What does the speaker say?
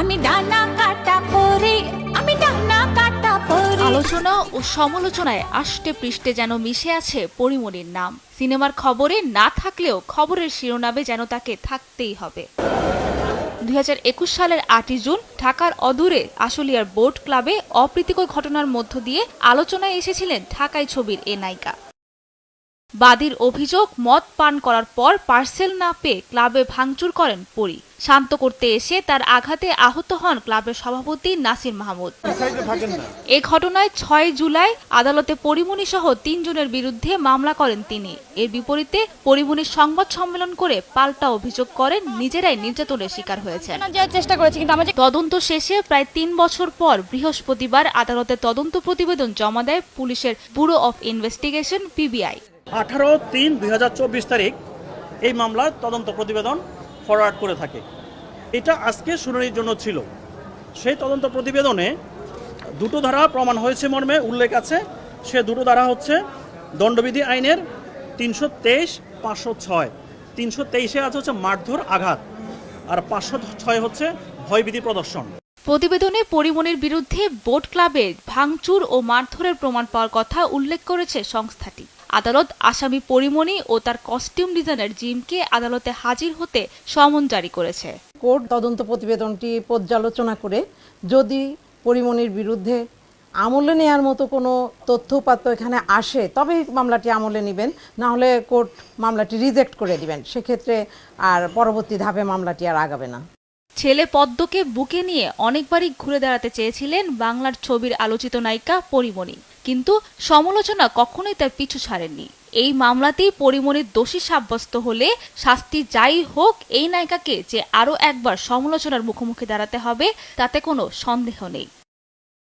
আমি ডানা কাটা পরে, আমি ডানা কাটা পরে। আলোচনা ও সমালোচনায় আষ্টে পৃষ্ঠে যেন মিশে আছে পরিমণির নাম। সিনেমার খবরে না থাকলেও খবরের শিরোনামে যেন তাকে থাকতেই হবে। দুই হাজার একুশ সালের আটই জুন ঢাকার অদূরে আশুলিয়ার বোট ক্লাবে অপ্রীতিকর ঘটনার মধ্য দিয়ে আলোচনায় এসেছিলেন ঢাকাই ছবির এ নায়িকা। বাদীর অভিযোগ মদ পান করার পর পার্সেল না পেয়ে ক্লাবে ভাঙচুর করেন পরি। শান্ত করতে এসে তার আঘাতে আহত হন ক্লাবের সভাপতি নাসির মাহমুদ। এ ঘটনায় ছয় জুলাই আদালতে পরিমণি সহ তিনজনের বিরুদ্ধে মামলা করেন তিনি। এর বিপরীতে পরিমণির সংবাদ সম্মেলন করে পাল্টা অভিযোগ করেন নিজেরাই নির্যাতনের শিকার হয়েছেন। চেষ্টা করেছি কিন্তু তদন্ত শেষে প্রায় তিন বছর পর বৃহস্পতিবার আদালতে তদন্ত প্রতিবেদন জমা দেয় পুলিশের ব্যুরো অফ ইনভেস্টিগেশন পিবিআই। আঠারো তিন দুই তারিখ এই মামলার তদন্ত প্রতিবেদন ফরওয়ার্ড করে থাকে। এটা আজকে শুনানির জন্য ছিল। সেই তদন্ত প্রতিবেদনে দুটো ধারা প্রমাণ হয়েছে মর্মে, উল্লেখ আছে। সে দুটো ধারা হচ্ছে দণ্ডবিধি আইনের তিনশো তেইশ, পাঁচশো ছয়। তিনশো তেইশে আছে হচ্ছে মারধর, আঘাত। আর পাঁচশো ছয় হচ্ছে ভয়বিধি প্রদর্শন। প্রতিবেদনে পরিমণির বিরুদ্ধে বোট ক্লাবে ভাঙচুর ও মারধরের প্রমাণ পাওয়ার কথা উল্লেখ করেছে সংস্থাটি। আদালত আসামি পরিমণি ও তার কস্টিউম ডিজাইনার জিমকে আদালতে হাজির হতে সমন জারি করেছে। কোর্ট তদন্ত প্রতিবেদনটি পর্যালোচনা করে যদি পরিমণির বিরুদ্ধে আমলে নেয়ার মতো কোনো তথ্যপাত্র এখানে আসে, তবেই মামলাটি আমলে নেবেন। না হলে কোর্ট মামলাটি রিজেক্ট করে দিবেন। সেক্ষেত্রে আর পরবর্তী ধাপে মামলাটি আর আগাবে না। ছেলে পদ্মকে বুকে নিয়ে অনেকবারই ঘুরে দাঁড়াতে চেয়েছিলেন বাংলার ছবির আলোচিত নায়িকা পরিমণি। কিন্তু সমালোচনা কখনোই তার পিছু ছাড়েননি। এই মামলাতেই পরিমণির দোষী সাব্যস্ত হলে শাস্তি যাই হোক, এই নায়িকাকে যে আরও একবার সমালোচনার মুখোমুখি দাঁড়াতে হবে, তাতে কোনো সন্দেহ নেই।